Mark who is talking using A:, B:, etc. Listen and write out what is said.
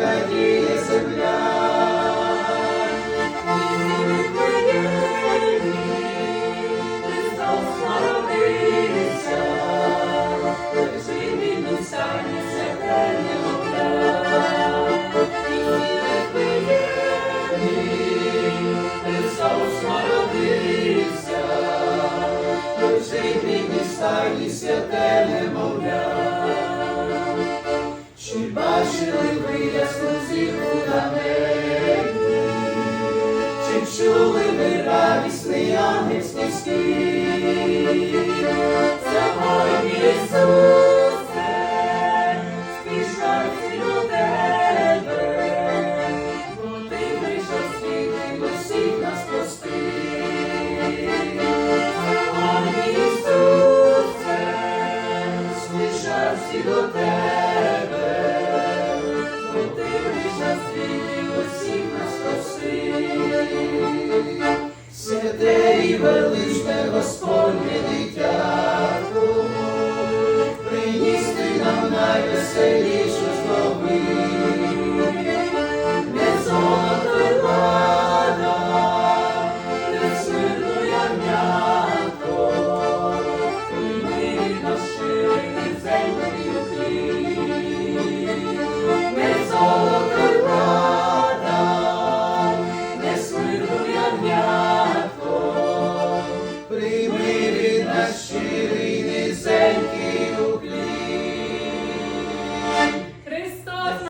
A: радіє земля.
B: Христос народився,
A: лежить він і стайні святе немовля. Ясну на небі? Чи чули ви радісний ангельський спів?
B: Сьогодні Ісусе, спішать до тебе, бо ти прийшов світ і усіх нас спасти. Сьогодні величне Господнє дитятко,
A: Приністи нам найвеселі. nasce.